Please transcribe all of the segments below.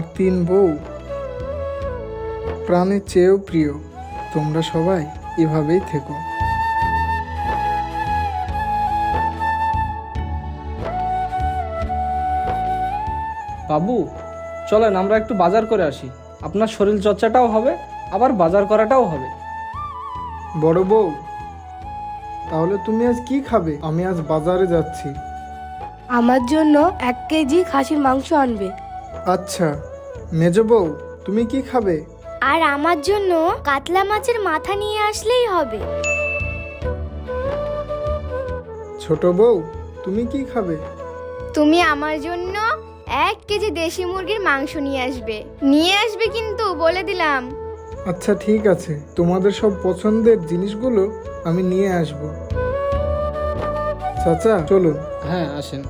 আমার তিন বউ। প্রাণের চেয়েও প্রিয় তোমরা সবাই এভাবেই থেকো। বাবু চলেন আমরা একটু বাজার করে আসি। আপনার শরীর চর্চাটাও হবে আবার বাজার করাটাও হবে। বড় বউ তাহলে তুমি আজ কি খাবে? আমি আজ বাজারে যাচ্ছি। আমার জন্য এক কেজি খাসির মাংস আনবে। আচ্ছা। মেজ বউ তুমি কি খাবে? আর আমার জন্য কাতলা মাছের মাথা নিয়ে আসলেই হবে। ছোট বউ তুমি কি খাবে? তুমি আমার জন্য এক কেজি দেশি মুরগির মাংস নিয়ে আসবে। নিয়ে আসবে কিন্তু বলে দিলাম। আচ্ছা ঠিক আছে। তোমাদের সব পছন্দের জিনিসগুলো আমি নিয়ে আসব। চাচা চলুন। হ্যাঁ আসেন।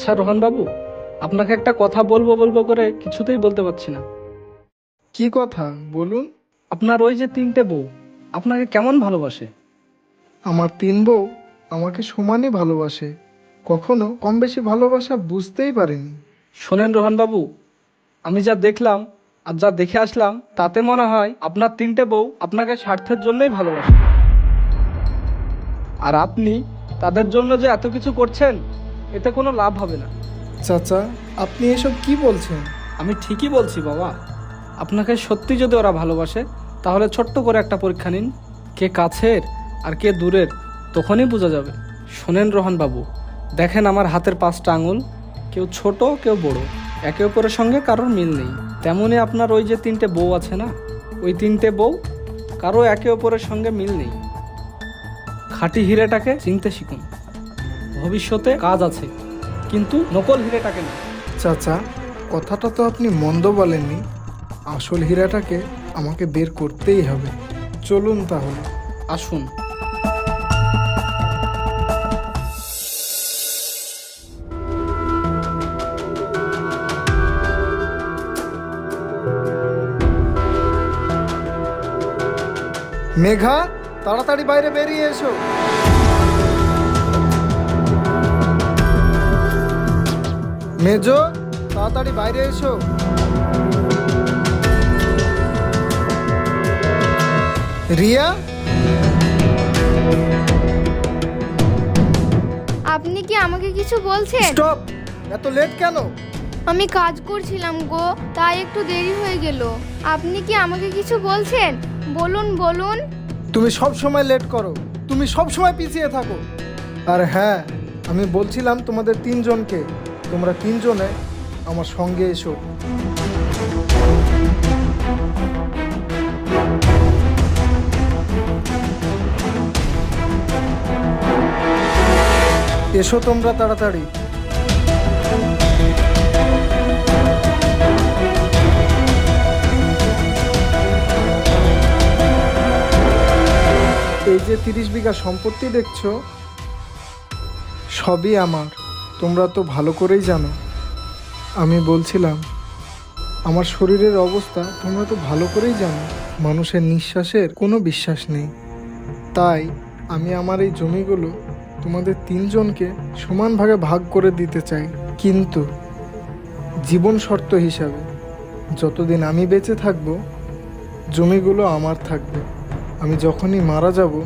আচ্ছা রোহন বাবু আপনাকে একটা কথা বলব বলব করে কিছুতেই বলতে পারছি না। কি কথা? বলুন। আপনার ওই যে তিনটে বউ আপনাকে কেমন ভালোবাসে? আমার তিন বউ আমাকে সমানই ভালোবাসে। কখনো কম বেশি ভালোবাসা বুঝতেই পারিনি। শোনেন রোহন বাবু আমি যা দেখলাম আর যা দেখে আসলাম তাতে মনে হয় আপনার তিনটে বউ আপনাকে স্বার্থের জন্যই ভালোবাসে। আর আপনি তাদের জন্য যে এত কিছু করছেন এতে কোনো লাভ হবে না। চাচা আপনি এসব কি বলছেন? আমি ঠিকই বলছি বাবা। আপনাকে সত্যি যদি ওরা ভালোবাসে তাহলে ছোট্ট করে একটা পরীক্ষা নিন। কে কাছের আর কে দূরের তখনই বোঝা যাবে। শোনেন রোহন বাবু দেখেন আমার হাতের পাঁচটা আঙুল কেউ ছোট কেউ বড়। একে অপরের সঙ্গে কারোর মিল নেই। তেমনই আপনার ওই যে তিনটে বউ আছে না ওই তিনটে বউ কারও একে অপরের সঙ্গে মিল নেই। খাঁটি হিরেটাকে চিনতে শিখুন। ভবিষ্যতে কাজ আছে কিন্তু নকল হিরেটাকে না। চাচা কথাটা তো আপনি মন্দ বলেননি। আসল হীরাটাকে আমাকে বের করতেই হবে। চলুন তাহলে। আসুন। মেঘা তাড়াতাড়ি বাইরে বেরিয়ে এসো। মেজো তাড়াতাড়ি বাইরে এসো। রিয়া? আপনি কি আমাকে কিছু বলছেন? স্টপ! এত লেট কেন? আমি কাজ করছিলাম গো তাই একটু দেরি হয়ে গেল। আপনি কি আমাকে কিছু বলছেন? বলুন বলুন। তুমি সব সময় লেট করো। তুমি সব সময় পিছিয়ে থাকো। আর হ্যাঁ আমি বলছিলাম তোমাদের তিনজনকে। তোমরা তিনজনে আমার সঙ্গে এসো। এসো তোমরা তাড়াতাড়ি। এই যে তিরিশ বিঘা সম্পত্তি দেখছ, সবই আমার। তোমরা তো ভালো করেই জানো। আমি বলছিলাম, আমার শরীরের অবস্থা তোমরা তো ভালো করেই জানো। মানুষের নিঃশ্বাসের কোনো বিশ্বাস নেই। তাই আমি আমার এই জমিগুলো তোমাদের তিনজনকে সমান ভাগে ভাগ করে দিতে চাই। কিন্তু জীবন শর্ত হিসাবে যতদিন আমি বেঁচে থাকব, জমিগুলো আমার থাকবে। আমি যখনই মারা যাব,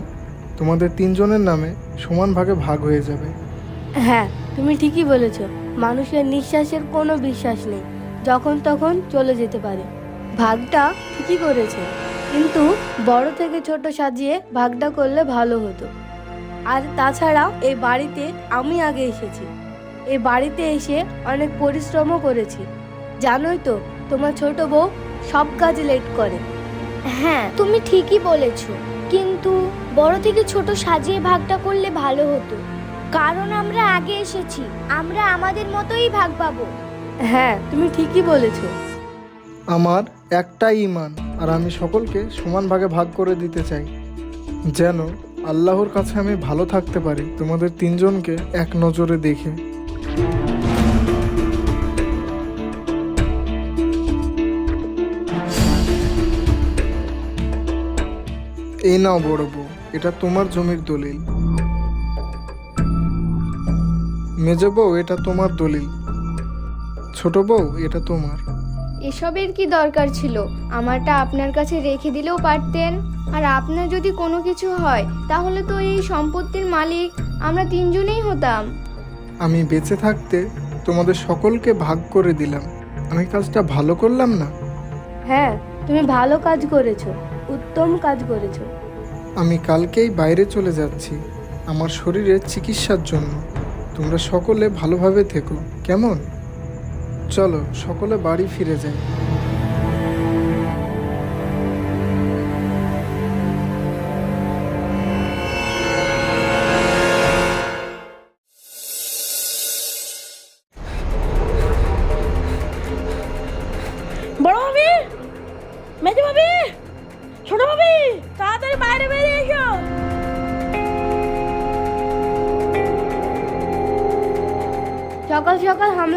তোমাদের তিনজনের নামে সমান ভাগে ভাগ হয়ে যাবে। হ্যাঁ তুমি ঠিকই বলেছ, মানুষের নিঃশ্বাসের কোনো বিশ্বাস নেই, যখন তখন চলে যেতে পারে। ভাগটা ঠিকই করেছে, কিন্তু বড় থেকে ছোট সাজিয়ে ভাগটা করলে ভালো হতো। আর তাছাড়াও এই বাড়িতে আমি আগে এসেছি। এই বাড়িতে এসে অনেক পরিশ্রমও করেছি। জানোই তো, তোমার ছোট বউ সব কাজ লেট করে। হ্যাঁ তুমি ঠিকই বলেছ, কিন্তু বড় থেকে ছোট সাজিয়ে ভাগটা করলে ভালো হতো। কারণ আমরা আগে এসেছি। আমরা আমাদের মতোই ভাগ পাবো। হ্যাঁ তুমি ঠিকই বলেছ। আমার একটাই ইমান আর আমি সকলকে সমান ভাগে ভাগ করে দিতে চাই। যেন আল্লাহর কাছে আমি ভালো থাকতে পারি তোমাদের তিনজনকে এক নজরে দেখে। এই নাও বড় বউ এটা তোমার জমির দলিল। মেজ বউ এটা তোমার দলিল। ছোট বউ এটা তোমার। এসবের কি দরকার ছিল? আমারটা আপনার কাছে রেখে দিলেও পারতেন। আর আপনার যদি কোনো কিছু হয় তাহলে তো এই সম্পত্তির মালিক। আমরা তিনজনেই হতাম। আমি বেঁচে থাকতে তোমাদের সকলকে ভাগ করে দিলাম। আমি কাজটা ভালো করলাম না? হ্যাঁ তুমি ভালো কাজ করেছ উত্তম কাজ করেছ। আমি কালকেই বাইরে চলে যাচ্ছি আমার শরীরের চিকিৎসার জন্য। তোমরা সকলে ভালোভাবে থেকো। কেমন? চলো সকলে বাড়ি ফিরে যাই।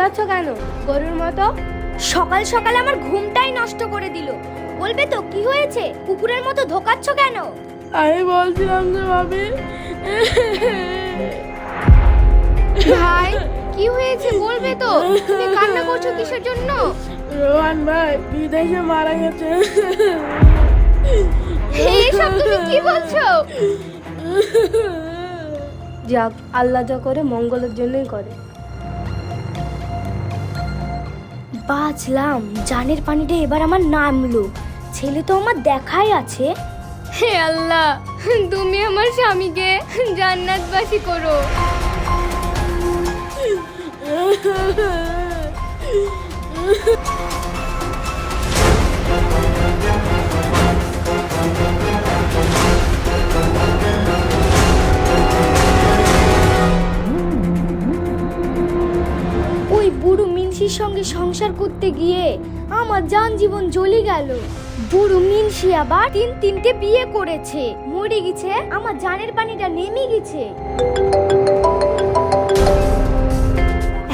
সকাল কেন? গরুর মতো? সকাল সকাল আমার ঘুমটাই নষ্ট করে দিল। বলবে তো কি হয়েছে? কুকুরের মতো ধোকাচ্ছ কেন? আমি বলছিলাম যে ভাবি। ভাই কি হয়েছে? বলবে তো। তুমি কান্না করছ কিসের জন্য? রোহান ভাই বিদেশে মারা গেছে। এইসব তুমি কি বলছো? যাক আল্লাহ যা করে মঙ্গলের জন্যই করে। বাঁচলাম। জানের পানিটা এবার আমার নামলো। ছেলে তো আমার দেখাই আছে। হে আল্লাহ তুমি আমার স্বামীকে জান্নাতবাসী করো। বুড়ো মিনসির সঙ্গে সংসার করতে গিয়ে আমার জান জীবন জ্বলে গেল। বুড়ো মিনসি আবার তিন তিনটে বিয়ে করেছে। মরে গেছে, আমার জানের পানিটা নেমে গেছে।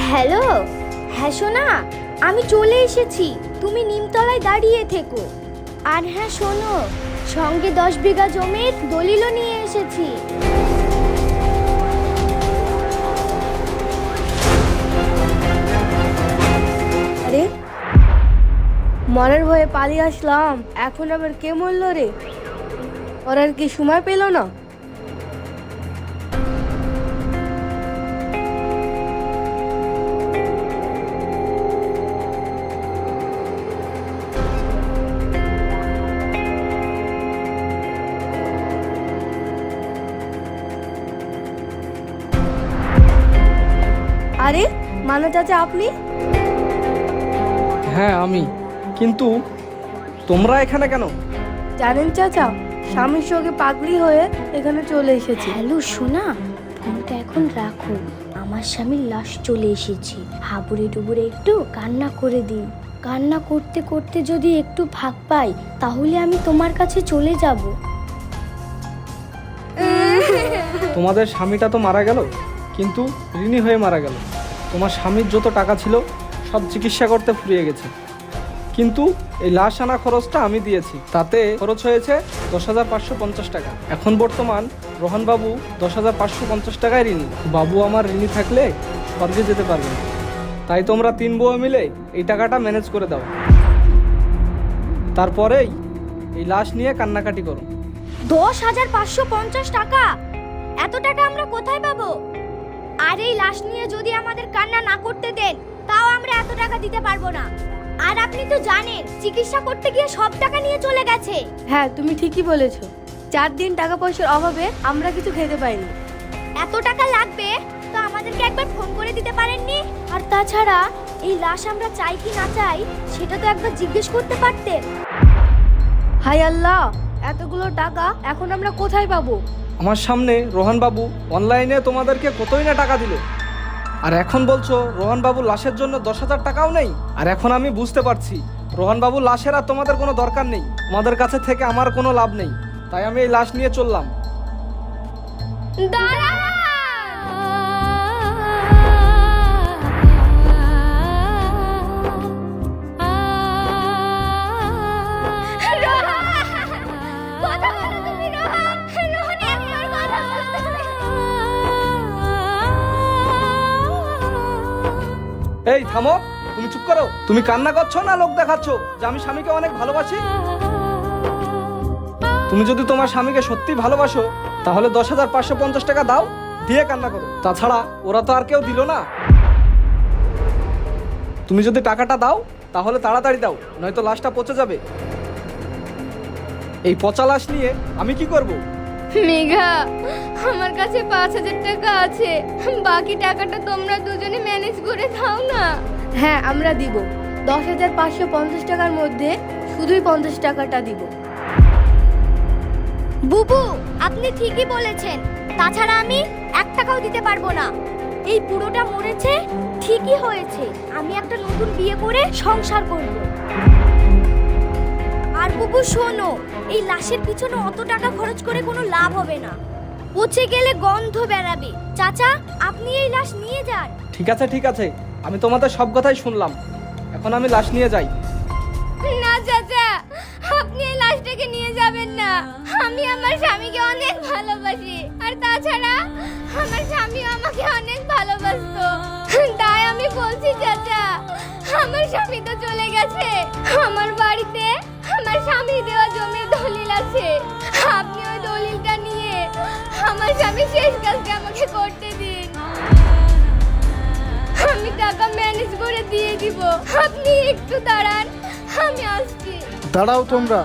হ্যালো? হ্যাঁ সোনা, আমি চলে এসেছি। তুমি নিমতলায় দাঁড়িয়ে থেকো। আর হ্যাঁ শোনো, সঙ্গে দশ বিঘা জমির দলিলও নিয়ে এসেছি। মরার ভয়ে পালিয়ে আসলাম। এখন আবার কে মরল রে? ওর আর কি সময় পেল না? আরে মানা চাচা, আপনি? হ্যাঁ আমি। কিন্তু তোমরা এখানে কেন? জানেন চাচা স্বামীর সঙ্গে পাগলি হয়ে এখানে চলে এসেছি। হ্যালো সোনা ফোনটা এখন রাখো। আমার স্বামীর লাশ চলে এসেছে। হাবুড়ে ডুবুরে একটু কান্না করে দিন। কান্না করতে করতে যদি একটু ফাঁক পাই তাহলে আমি তোমার কাছে চলে যাব। তোমাদের স্বামীটা তো মারা গেল কিন্তু ঋণী হয়ে মারা গেল। তোমার স্বামীর যত টাকা ছিল সব চিকিৎসা করতে ফুরিয়ে গেছে। কিন্তু এই লাশ আনা খরচটা আমি দিয়েছি। তাতে খরচ হয়েছে দশ হাজার পাঁচশো পঞ্চাশ টাকা। এখন বর্তমান রোহনবাবু দশ হাজার পাঁচশো পঞ্চাশ টাকায় ঋণী। বাবু আমার ঋণী থাকলে স্বর্গে যেতে পারবে। তাই তোমরা তিন বউ মিলে এই টাকাটা ম্যানেজ করে দাও। তারপরেই এই লাশ নিয়ে কান্নাকাটি করো। দশ হাজার পাঁচশো পঞ্চাশ টাকা? এত টাকা আমরা কোথায় পাবো? আর এই লাশ নিয়ে যদি আমাদের কান্না না করতে দেন, তাও আমরা এত টাকা দিতে পারব না। আর আপনি তো জানেন চিকিৎসা করতে গিয়ে সব টাকা নিয়ে চলে গেছে। হ্যাঁ তুমি ঠিকই বলেছ। চার দিন টাকা পয়সার অভাবে আমরা কিছু খেতে পাইনি। এত টাকা লাগবে? তো আমাদেরকে একবার ফোন করে দিতে পারেননি? আর তাছাড়া এই লাশ আমরা চাই কি না চাই সেটা তো একবার জিজ্ঞেস করতে পারতেন। হাই আল্লাহ এতগুলো টাকা এখন আমরা কোথায় পাবো? আমার সামনে রোহানবাবু অনলাইনে তোমাদেরকে কতই না টাকা দিল? আর এখন বলছো রোহানবাবু লাশের জন্য দশ হাজার টাকাও নেই? আর এখন আমি বুঝতে পারছি, রোহানবাবু লাশের আর তোমাদের কোনো দরকার নেই। তোমাদের কাছে থেকে আমার কোনো লাভ নেই। তাই আমি এই লাশ নিয়ে চললাম। দাঁড়া এই, থামো। তুমি চুপ করো। তুমি কান্না করছ না লোক দেখাচ্ছ? যে আমি স্বামীকে অনেক ভালোবাসি? তুমি যদি তোমার স্বামীকে সত্যি ভালোবাসো, তাহলে দশ হাজার পাঁচশো পঞ্চাশ টাকা দাও, দিয়ে কান্না করো। তাছাড়া ওরা তো আর কেউ দিল না। তুমি যদি টাকাটা দাও, তাহলে তাড়াতাড়ি দাও, নয়তো লাশটা পচে যাবে। এই পচা লাশ নিয়ে আমি কি করব? মেঘা আমার কাছে পাঁচ হাজার টাকা আছে। বাকি টাকাটা তোমরা দুজনে ম্যানেজ করে দাও না। হ্যাঁ আমরা দিব। দশ হাজার পাঁচশো পঞ্চাশ টাকার মধ্যে শুধুই পঞ্চাশ টাকাটা দিব। বুবু আপনি ঠিকই বলেছেন। তাছাড়া আমি এক টাকাও দিতে পারব না। এই পুরোটা মরেছে ঠিকই হয়েছে। আমি একটা নতুন বিয়ে করে সংসার করব। বুবু শোনো এই লাশের পিছনে অত টাকা খরচ করে কোনো লাভ হবে না। পচে গেলে গন্ধ বেরাবে চাচা আপনি এই লাশ নিয়ে যান। ঠিক আছে ঠিক আছে। আমি তোমাদের সব কথাই শুনলাম। এখন আমি লাশ নিয়ে যাই। না চাচা আপনি এই লাশটাকে নিয়ে যাবেন না। আমি আমার স্বামীকে অনেক ভালোবাসি। আর তাছাড়া আমার স্বামী আমাকে অনেক ভালোবাসতো। আমি বলছি চাচা আমার স্বামী তো চলে গেছে। আমার বাড়িতে আমার স্বামী দেওয়া জমির দলিল আছে। আপনি ওই দলিলটা নিয়ে আমার স্বামী শেষ কাজটা আমাকে করতে দিন। আমি টাকা ম্যানেজ করে দিয়ে দিব। আপনি একটু দাঁড়ান আমি আসছি। দাঁড়াও তোমরা।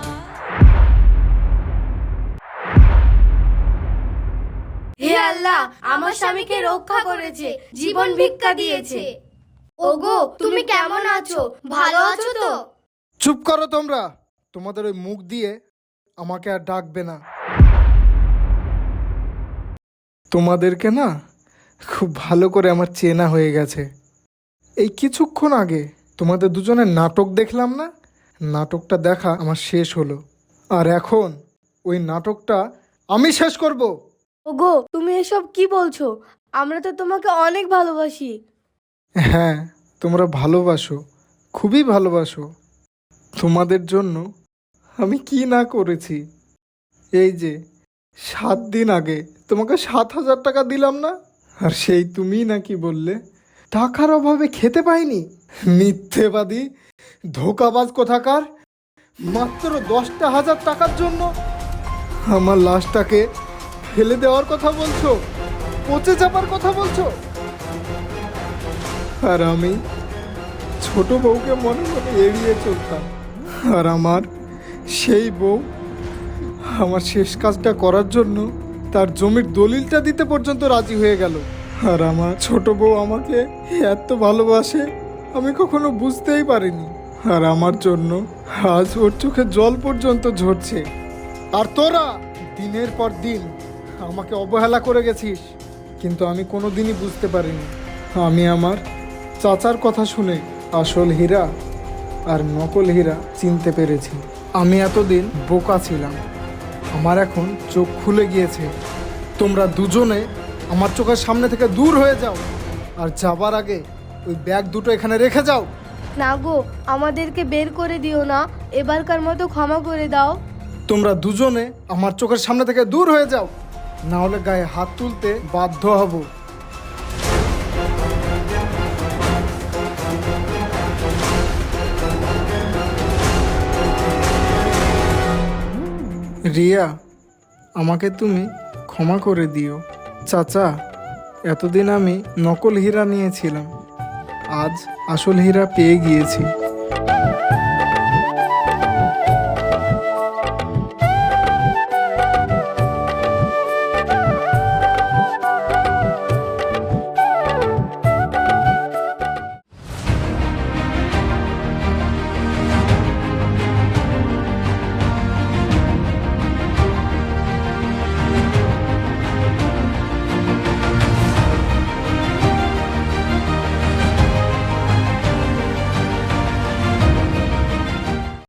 হে আল্লাহ আমার স্বামীকে রক্ষা করেছে জীবন ভিক্ষা দিয়েছে। ওগো তুমি কেমন আছো? ভালো আছো তো? চুপ করো তোমরা। তোমাদের ওই মুখ দিয়ে আমাকে আর ডাকবে না। তোমাদেরকে না খুব ভালো করে আমার চেনা হয়ে গেছে। এই কিছুক্ষণ আগে তোমাদের দুজনের নাটক দেখলাম না? নাটকটা দেখা আমার শেষ হলো। আর এখন ওই নাটকটা আমি শেষ করব। ওগো তুমি এসব কি বলছো? আমরা তো তোমাকে অনেক ভালোবাসি। হ্যাঁ তোমরা ভালোবাসো, খুবই ভালোবাসো। তোমাদের জন্য আমি কি না করেছি? এই যে, সাত দিন আগে তোমাকে সাত হাজার টাকা দিলাম না? আর সেই তুমিই নাকি বললে, টাকার অভাবে খেতে পাইনি। মিথ্যেবাদী, ধোকাবাজ কোথাকার। মাত্র দশটা হাজার টাকার জন্য আমার লাশটাকে ফেলে দেওয়ার কথা বলছো? পচে যাবার কথা বলছো? আর আমি ছোট বউকে মনে মনে এড়িয়ে চলতাম। আর আমার সেই বউ আমার শেষ কাজটা করার জন্য তার জমির দলিলটা দিতে পর্যন্ত রাজি হয়ে গেল। আর আমার ছোট বউ আমাকে এত ভালোবাসে আমি কখনো বুঝতেই পারিনি। আর আমার জন্য আজ ওর চোখে জল পর্যন্ত ঝরছে। আর তোরা দিনের পর দিন আমাকে অবহেলা করে গেছিস। কিন্তু আমি কোনো দিনই বুঝতে পারিনি। আমি আমার চাচার কথা শুনে আসল হীরা আর নকল হীরা চিনতে পেরেছি। আমি এতদিন বোকা ছিলাম। আমার এখন চোখ খুলে গিয়েছে। তোমরা দুজনে আমার চোখের সামনে থেকে দূর হয়ে যাও আর যাবার আগে ওই ব্যাগ দুটো এখানে রেখে যাও। না গো আমাদেরকে বের করে দিও না। এবারকার মতো ক্ষমা করে দাও। তোমরা দুজনে আমার চোখের সামনে থেকে দূর হয়ে যাও। না হলে গায়ে হাত তুলতে বাধ্য হব। রিয়া, আমাকে তুমি ক্ষমা করে দিও। চাচা, এতদিন আমি নকল হীরা নিয়েছিলাম। আজ আসল হীরা পেয়ে গিয়েছি।